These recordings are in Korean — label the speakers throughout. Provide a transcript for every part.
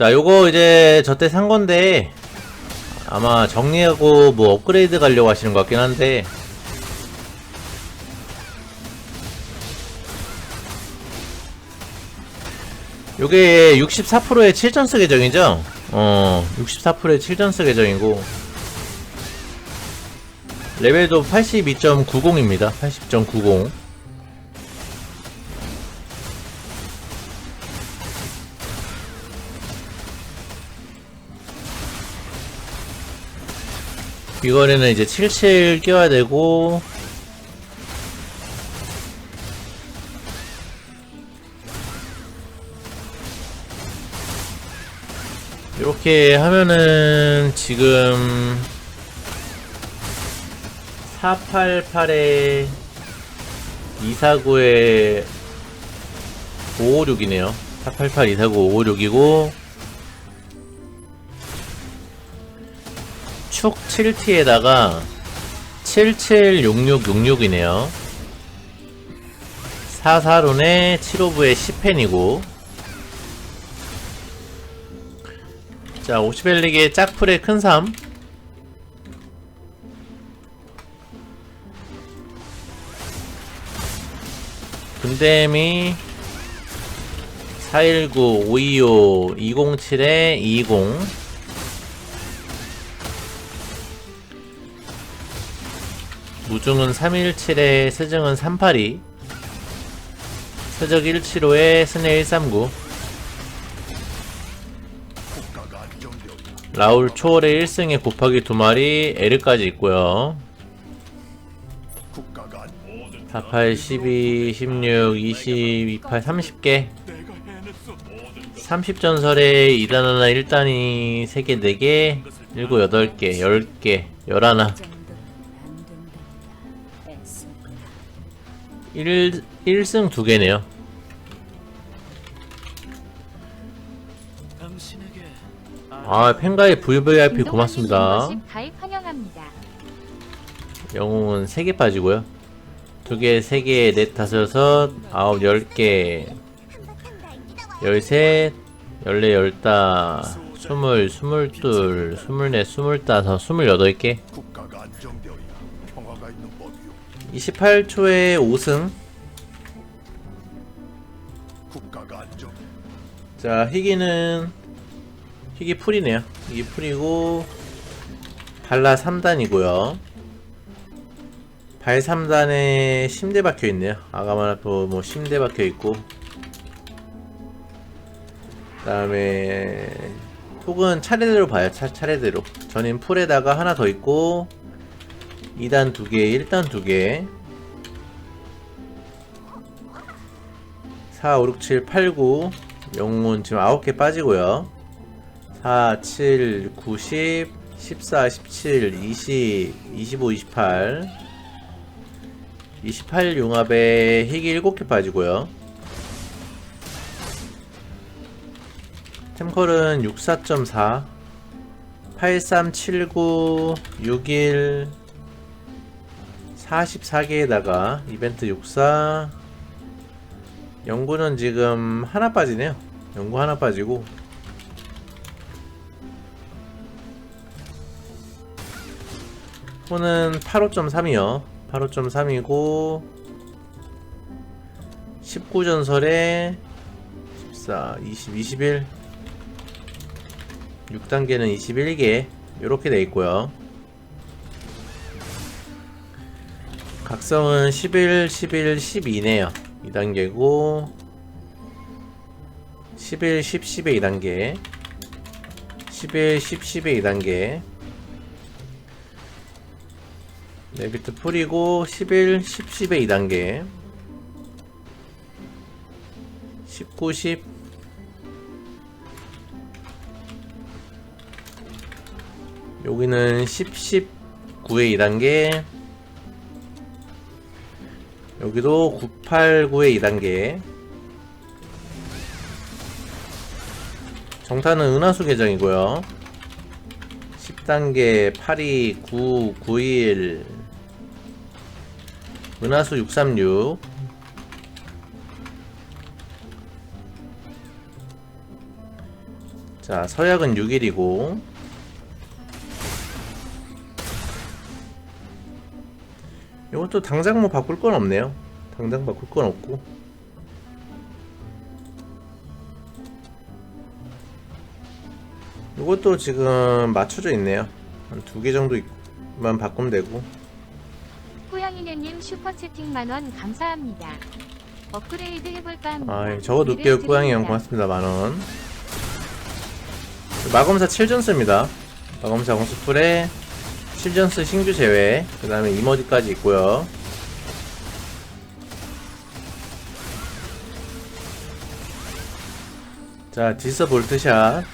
Speaker 1: 자, 요거 이제 저 때 산 건데 아마 정리하고 뭐 업그레이드 가려고 하시는 것 같긴 한데 요게 64%의 7전스 계정이죠? 어, 64%의 7전스 계정이고 레벨도 82.90입니다. 80.90. 이거에는 이제 77 끼워야 되고 이렇게 하면은 지금 488에 249에 556이네요. 488, 249, 556이고 축 7T에다가 776666이네요. 44룬에 7호부에 10펜이고 자, 50엘릭의 짝풀의 큰 3. 근댐이 419, 525, 207에 20. 무중은 317에 스증은 382. 서적 175에 스네 139. 라울 초월의 1승에 곱하기 2마리 L까지 있고요 48, 12, 16, 20, 28, 30개 30전설에 2단 하나 1단이 3개 4개 7, 8개 10개 11 1, 1승 2개네요.
Speaker 2: 당신에게
Speaker 1: 아 팬가의 VVIP 고맙습니다. 영웅은 3개 빠지고요. 2개, 3개, 넷, 다섯, 여섯, 아홉, 열 개, 열셋, 열네, 열다, 스물, 스물둘, 스물넷, 스물다섯, 스물여덟 개. 28초에 5승.
Speaker 3: 국가가 안정.
Speaker 1: 자, 희귀는 희귀 풀이네요. 희귀 풀이고 발라 3단이고요. 발 3단에 심대 박혀 있네요. 아가마나토 뭐 심대 박혀 있고. 그 다음에 톡은 차례대로 봐요. 차, 차례대로. 전인 풀에다가 하나 더 있고 2단 2개, 1단 2개. 4, 5, 6, 7, 8, 9 영웅은 지금 9개 빠지고요. 4, 7, 9, 10 14, 17, 20, 25, 28 28 융합에 희귀 7개 빠지고요. 템컬은 64.4 83, 79, 61 44개에다가 이벤트 64 연구는 지금 하나 빠지네요. 연구 하나 빠지고 호는 85.3이요. 85.3이고 19전설에 14, 20, 21 6단계는 21개 이렇게 돼 있고요. 각성은 11, 11, 12네요. 2단계고 11, 10, 10의 2단계 11, 10, 10의 2단계. 네비트 풀이고 11, 10, 10의 2단계. 19, 10 여기는 10, 10, 9의 2단계 여기도 989의 2단계. 정타는 은하수 계정이고요. 10단계 82 9 91 은하수 636자 자, 서약은 6일이고. 이것도 당장 뭐 바꿀 건 없네요. 당장 바꿀 건 없고. 이것도 지금 맞춰져 있네요. 한 두 개 정도만 바꾸면 되고.
Speaker 2: 꾸양이네님 슈퍼채팅 만원 감사합니다. 업그레이드 해볼까 합니다.
Speaker 1: 아, 적어 놓을게요.
Speaker 2: 기회를
Speaker 1: 꾸양이 형. 고맙습니다. 만원. 마검사 7전스입니다. 마검사 공수풀에 7전스 신규 제외, 그 다음에 이머지까지 있고요. 자, 디서 볼트샷.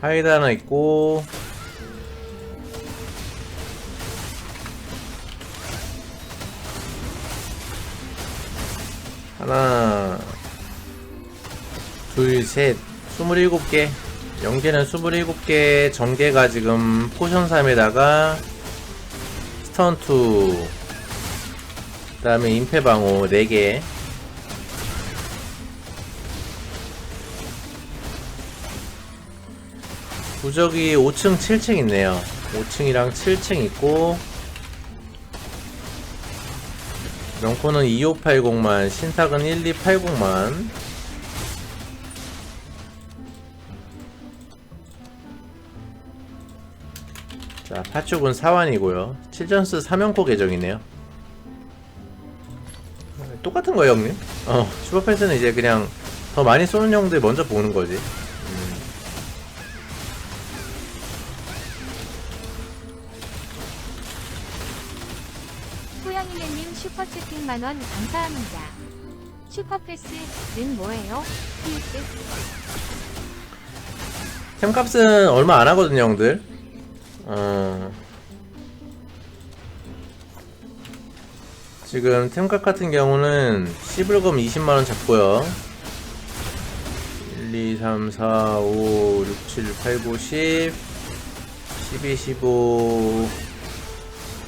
Speaker 1: 하이드 하나 있고 하나 둘셋. 27개. 영계는 27개 전개가 지금 포션 3에다가 스턴 2 그 다음에 임페방어 4개. 부적이 5층, 7층 있네요. 5층이랑 7층 있고 명코는 2580만, 신탁은 1280만. 자, 파축은 4완이고요. 7전스 3연코 계정이네요. 똑같은 거예요, 형님? 어, 슈퍼패스는 이제 그냥 더 많이 쏘는 형들 먼저 보는 거지.
Speaker 2: 꾸양이네님 슈퍼채팅 만원 감사합니다. 슈퍼패스는 뭐예요? PS
Speaker 1: 템값은 얼마 안 하거든요, 형들. 어. 지금 템값 같은 경우는 시불금 20만원 잡고요. 1, 2, 3, 4, 5, 6, 7, 8, 9, 10, 12, 15,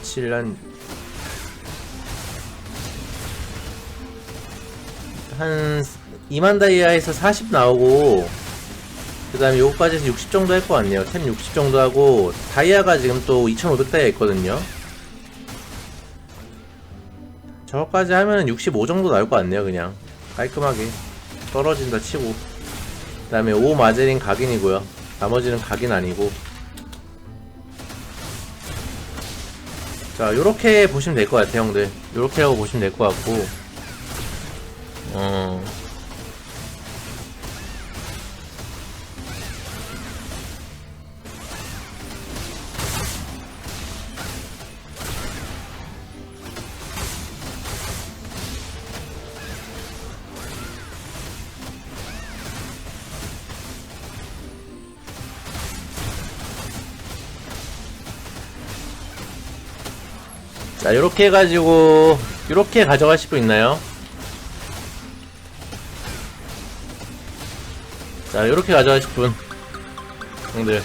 Speaker 1: 7, 한, 한 2만 다이아에서 40 나오고, 그 다음에 요거까지 해서 60 정도 할 것 같네요. 템 60 정도 하고, 다이아가 지금 또 2500 다이아 있거든요. 저거까지 하면 65 정도 나올 것 같네요, 그냥. 깔끔하게. 떨어진다 치고. 그 다음에 5 마제린 각인이고요. 나머지는 각인 아니고. 자, 요렇게 보시면 될 것 같아요, 형들. 요렇게 하고 보시면 될 것 같고. 어. 자, 요렇게 해가지고, 요렇게 가져가실 분 있나요? 자, 요렇게 가져가실 분. 형들.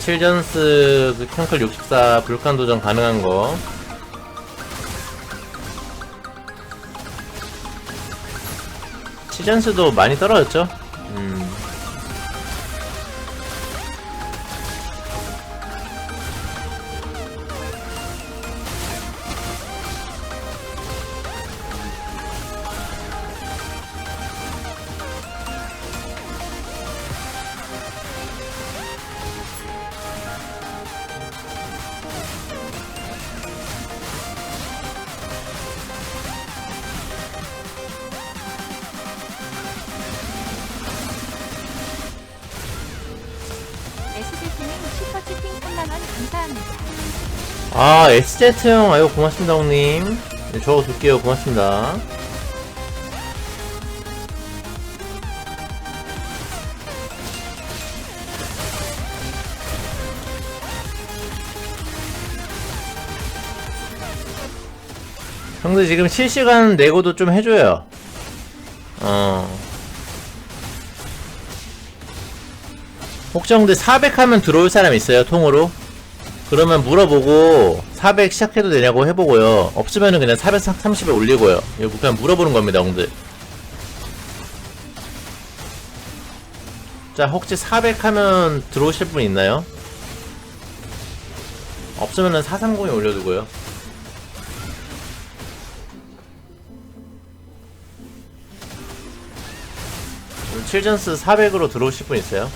Speaker 1: 7전스 그 캔클 64 불칸 도전 가능한 거. 칠전스도 많이 떨어졌죠? 음.
Speaker 2: 감사합니다.
Speaker 1: 아, SZ형, 아유, 고맙습니다, 형님. 네, 적어 둘게요. 고맙습니다. 형들 지금 실시간 내고도 좀 해줘요. 어. 혹시 형들 400 하면 들어올 사람 있어요 통으로? 그러면 물어보고 400 시작해도 되냐고 해보고요 없으면은 그냥 430에 올리고요 이거 그냥 물어보는 겁니다 형들 자 혹시 400 하면 들어오실 분 있나요? 없으면은 430에 올려두고요 칠전스 400으로 들어오실 분 있어요?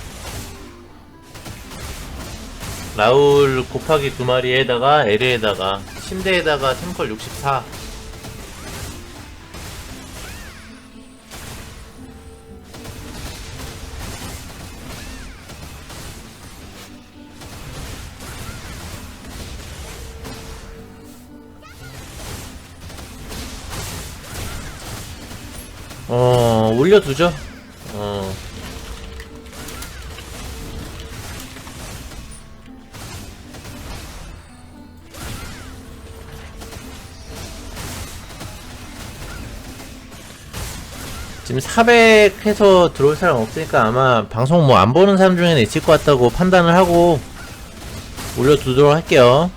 Speaker 1: 라울 곱하기 두 마리에다가 L에다가 침대에다가 템컬 64 어, 올려두죠. 어. 지금 400 해서 들어올 사람 없으니까 아마 방송 뭐 안 보는 사람 중에는 있을 것 같다고 판단을 하고 올려두도록 할게요.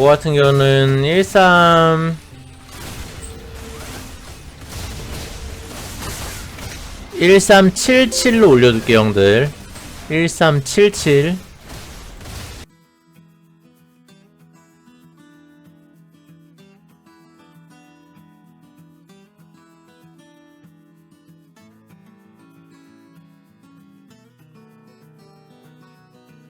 Speaker 1: 요거 같은 경우는 13 1377로 올려둘게요 형들. 1377